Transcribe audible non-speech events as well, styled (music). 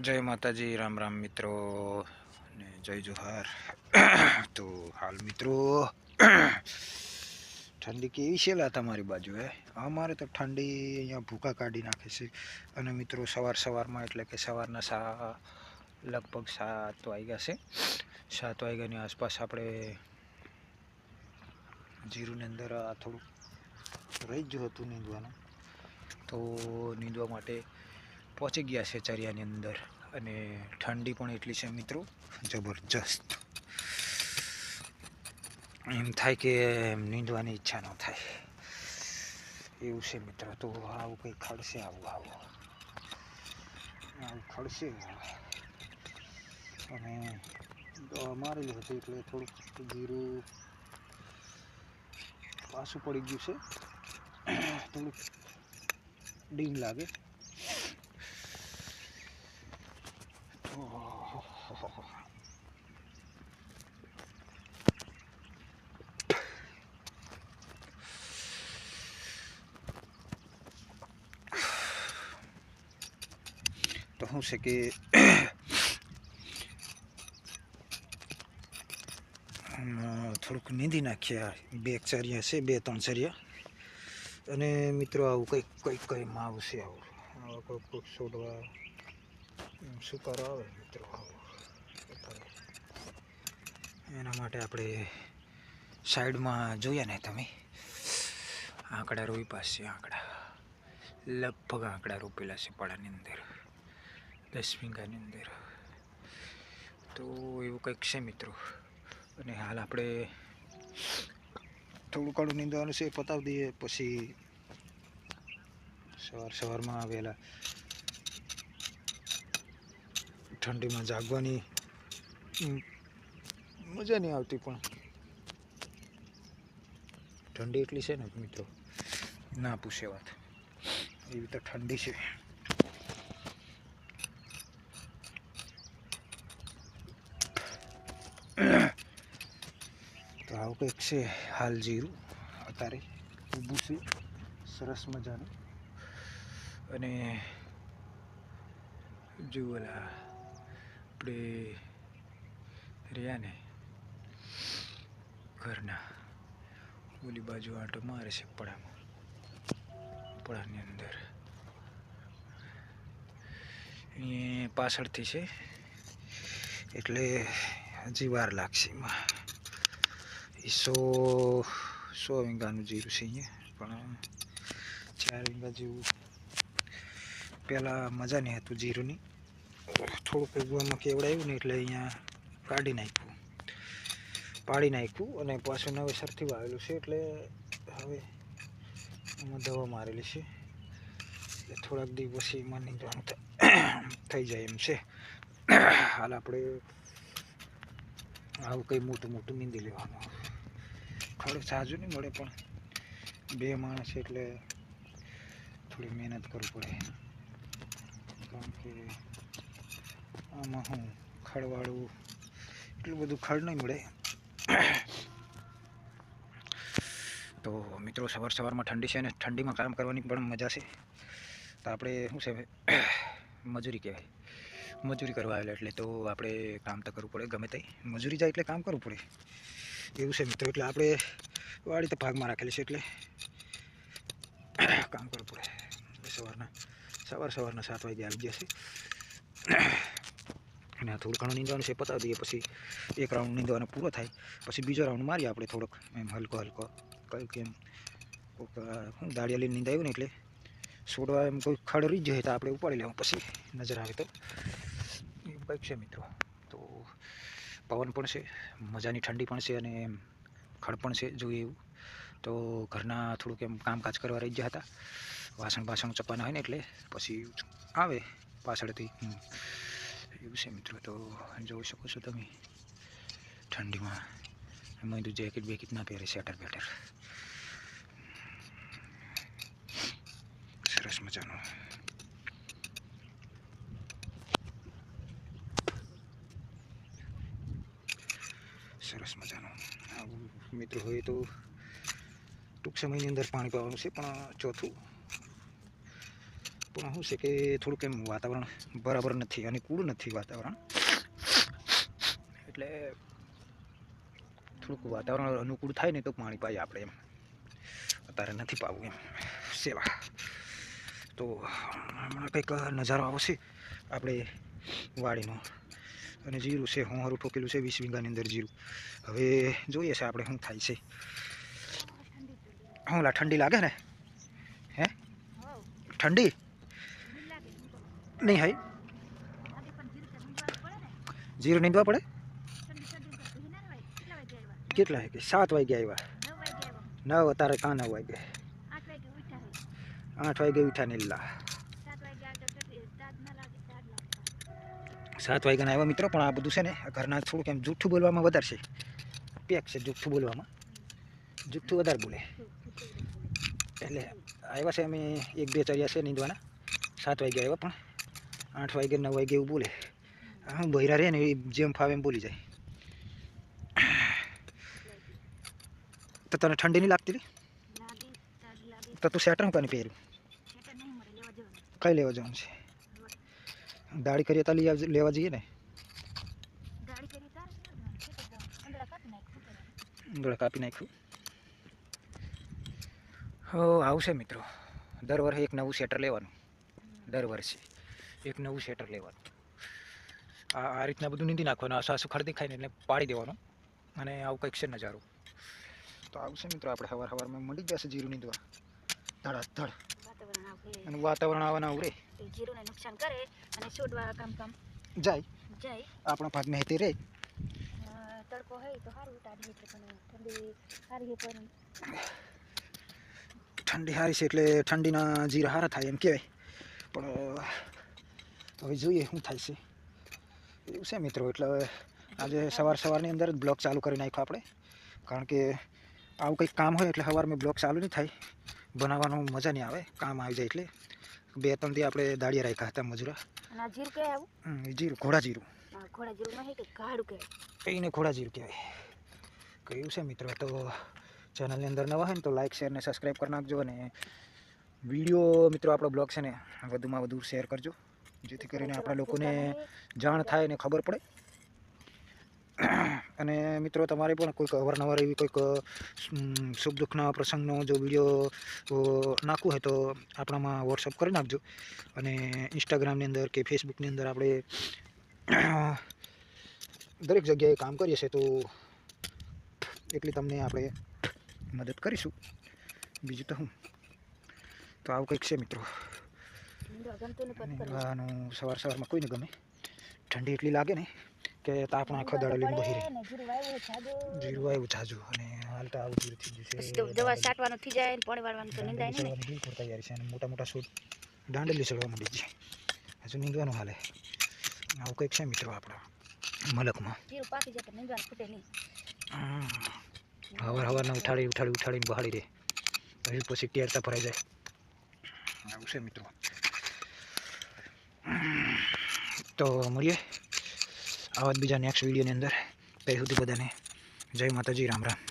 જય માતાજી, રામ રામ મિત્રો ને જય જોહાર. (coughs) તો હાલ મિત્રો, (coughs) ઠંડી કેવી છે લા તમારી બાજુ, હે? અમારે તો ઠંડી અહીંયા ભૂકા કાઢી નાખે છે. અને મિત્રો, સવાર સવારમાં એટલે કે સવારના સા, લગભગ સાત વાગ્યા છે. સાત વાગ્યાની આસપાસ આપણે જીરુની અંદર, આ થોડું રહી જ હતું નીંદવાનું. તો નીંદવા માટે પહોંચી ગયા છે ચરિયાની અંદર અને ઠંડી પણ એટલી છે મિત્રો. જબરજસ્ત. એમ થાય કે નીંદવાની ઈચ્છા ન થાય. એવું છે મિત્રો, તો આવું કંઈ ખડશે આવું આવું. આવું ખડશે અને મારેલું હતું એટલે થોડુંક જીરું પાછું પડી ગયું છે. થોડુંક ડીમ લાગે ઓહોહોહો. તો શું છે કે થોડુંક નીંદી નાખ્યા બે ચરિયા છે, બે ત્રણ ચરિયા. અને મિત્રો આવું કંઈક કંઈક કંઈ માવ છે આવું. આવા કોઈક કોઈક છોડવા સુકારો આવે મિત્રો એના માટે આપણે સાઈડમાં જોયા ને તમે? આંકડા રોઈ પાસે આંકડા. લગભગ આંકડા રોપેલા છે પડાની અંદર. દસ વીઘાની અંદર. તો એવું કંઈક છે મિત્રો. અને હાલ આપણે થોડું કાળું નીંદવાનું છે એ પતાવી દઈએ. પછી સવાર સવારમાં આવેલા ઠંડીમાં જાગવાની મજા નહીં આવતી પણ. ઠંડી એટલી છે ને મિત્રો. ના પૂછે વાત. એવી તો ઠંડી છે તો આવું કંઈક છે હાલ જીરું. અત્યારે ઊભું છે. સરસ મજાનું. અને જુઓલા આપણે રહ્યા ને, ઘરના, ઓલી બાજુ આંટો મારે છે પડામાં. પડાની અંદર. અહીંયા પાછળથી છે. એટલે હજી વાર લાગશે એમાં. સો સો વીંગાનું જીરું છે અહીંયા પણ ચાર વીંગા જેવું પહેલાં મજા નહીં હતું જીરુંની થોડુંક ઉગવામાં કેવડાયું ને એટલે અહીંયા કાઢી નાખ્યું પાડી નાખ્યું અને પાછું નવેસરથી વાવેલું છે એટલે હવે એમાં દવા મારેલી છે એટલે થોડાક દી પછી એમાં થ- થઈ જાય એમ છે હાલ આપણે આવું કંઈ મોટું મોટું નીંદી લેવાનું ખડ સાજુ નહીં મળે પણ બે માણસ એટલે થોડી મહેનત કરવી પડે. કારણ કે આમાં હું ખડવાળું એટલું બધું ખડ નહીં મળે. તો મિત્રો, સવાર સવારમાં ઠંડી છે અને ઠંડીમાં કામ કરવાની પણ મજા છે. તો આપણે શું છે, મજૂરી કહેવાય. મજૂરી કરવા આવેલા એટલે તો આપણે કામ તો કરવું પડે, ગમે તે. મજૂરી જાય એટલે કામ કરવું પડે. એવું છે મિત્રો, એટલે આપણે વાડી તો ભાગમાં રાખેલી છે, એટલે કામ કરવું પડે. સવારના, સવાર સવારના સાત વાગે આવી જશે અને થોડું ઘણું નીંદવાનું છે, પતાવી દઈએ, પછી એક રાઉન્ડ નીંદવાનો પૂરો થાય, પછી બીજો રાઉન્ડ મારીએ આપણે થોડોક, એમ હલકો હલકો. કંઈ કેમ કોઈક આ શું દાળિયા લઈને નીંદાયું ને એટલે છોડવા એમ કોઈ ખડ રહી જાય તો આપણે ઉપાડી લેવું, પછી નજર આવે તો. કંઈક છે મિત્રો. તો પવન પણ છે, મજાની ઠંડી પણ છે અને ખડ પણ છે, જોઈએ એવું. તો ઘરના થોડુંક એમ કામકાજ કરવા રહી ગયા હતા. વાસણ બાસણ ચપાના હોય ને એટલે પછી આવે પાછળથી. એવું છે મિત્રો, તો જોઈ શકો છો તમે. ઠંડીમાં એમાં તો જેકેટ બેકેટ ના પહેરે સ્વેટર બેટર. સરસ મજાનું સરસ મજાનું. મિત્રો હોય તો ટૂંક સમયની અંદર પાણી પાવાનું છે, પણ ચોથું. પણ શું છે કે થોડુંક એમ વાતાવરણ બરાબર નથી અને કૂળ નથી વાતાવરણ. એટલે થોડુંક વાતાવરણ અનુકૂળ થાય ને તો પાણી પાઈએ આપણે એમ. અત્યારે નથી પાવું એમ. સેવા. તો હમણાં કંઈક નજારો આવશે. આપણે વાડીનો અને જીરું છે, હું હારું ઠોકેલું છે, વીસ વીઘાની અંદર જીરું. હવે જોઈએ છે આપણે શું થાય છે. હું લા, ઠંડી લાગે ને? હે? ઠંડી? નહીં હાઈ જીરું નીંદવા પડે? કેટલા વાગે? સાત વાગે આવ્યા. નવ અત્યારે કાં નવ વાગે? આઠ વાગે ઉઠા નીલા સાત વાગ્યાના આવ્યા મિત્રો પણ આ બધું છે ને ઘરના થોડુંક એમ જૂઠું બોલવામાં વધારે છે. પેક છે જૂઠું બોલવામાં. જૂઠું વધારે બોલે. એટલે આવ્યા છે અમે એક બે ચર્યા છે નીંદવાના. સાત વાગ્યા આવ્યા પણ આઠ વાગે નવ વાગે એવું બોલે. હા બૈરા રહે ને એ જેમ ફાવે એમ બોલી જાય. તો તને ઠંડી નહીં લાગતી તો તું સ્વેટર હું કાને પહેર્યું કઈ લેવા જવાનું છે? દાઢી કરીએ તો લેવા જઈએ ને? ગળા કાપી નાખ્યું હો આવશે મિત્રો. દર વર્ષે એક નવું શેટર લેવાનું. દર વર્ષે એક નવું શેટર લેવાનું. આ આ રીતના બધું નીંદી નાખવાનું. આ સાસુ ખરદી ખાઈને એટલે પાડી દેવાનું. અને આવું કંઈક છે નજારો. તો આવશે મિત્રો આપણે સવાર સવારમાં મળી જશે જીરું નીંદવા. ધડાધડ. અને વાતાવરણ આવવાના જીરુને નુકસાન કરે અને છોડવા કામ કામ. જાય. જાય. આપણો ભાગ મહેતી રહે. તડકો હોય તો સારું તાડી એટલે પણ ઠંડી સારી પણ ઠંડી સારી છે એટલે ઠંડીના જીરા સારા થાય એમ કહેવાય. પણ હવે જોઈએ શું થાય છે. એવું છે મિત્રો એટલે આજે સવાર સવારની અંદર જ બ્લોક ચાલુ કરી નાખ્યો આપણે. કારણ કે આવું કંઈક કામ હોય એટલે સવારમાં બ્લોક ચાલુ નહીં થાય. બનાવવાનું મજા નહીં આવે કામ આવી જાય એટલે. બે ત્રણ દી આપણે દાળિયા રાખ્યા હતા મજૂરા. જીરું કહેવાય આવું જીરું ઘોડા જીરું. ઘોડા જીરું નહીં કે ગાડું કહેવાય. એને ઘોડા જીરું કહેવાય. કહ્યું છે મિત્રો? તો ચેનલની અંદર નવા હોય ને તો લાઇક શેર ને સબસ્ક્રાઈબ કરી નાખજો અને વીડિયો મિત્રો આપણો બ્લોગ છે ને વધુમાં વધુ શેર કરજો. જેથી કરીને આપણા લોકોને જાણ થાય ને ખબર પડે. અને મિત્રો તમારે પણ કોઈક અવારનવાર એવી કોઈક સુખ દુઃખના પ્રસંગનો જો વીડિયો નાખવું હોય તો આપણામાં વોટ્સઅપ કરી નાખજો. અને ઇન્સ્ટાગ્રામની અંદર કે ફેસબુકની અંદર આપણે દરેક જગ્યાએ કામ કરીએ છીએ તો એટલી તમને આપણે મદદ કરીશું. બીજું તો હું તો આવું કંઈક છે મિત્રો. સવાર સવારમાં કોઈને ગમે. ઠંડી એટલી લાગે ને. કે તાપણ આખો દાડો લઈને બહી રહે ને જીરું આવ્યું છાજુ અને હાલ તો આવું જીરું થઈ તો દવા સાટવાનું થઈ જાય ને પાણી વાળવાનું તો નિંદાય નહીં ને. દાંડેલી બિલકુલ તૈયારી છે અને મોટા મોટા શૂટ દાંડેલી ચડવા માંડી છે. હજુ નીંદવાનું હાલે. આવું કંઈક છે મિત્રો આપણા મલકમાં. જીરું પાકી જાય તો નીંદવાનું ખૂટે નહીં. હવાર હવારના ઉઠાડી ઉઠાડી ઉઠાડીને બહાડી દે. પછી પછી ટેરતા ભરાઈ જાય. આવું છે મિત્રો. તો મળીએ. આવા જ બીજા નેક્સ્ટ વિડીયોની અંદર. ત્યાં સુધી બધાને. જય માતાજી રામ રામ.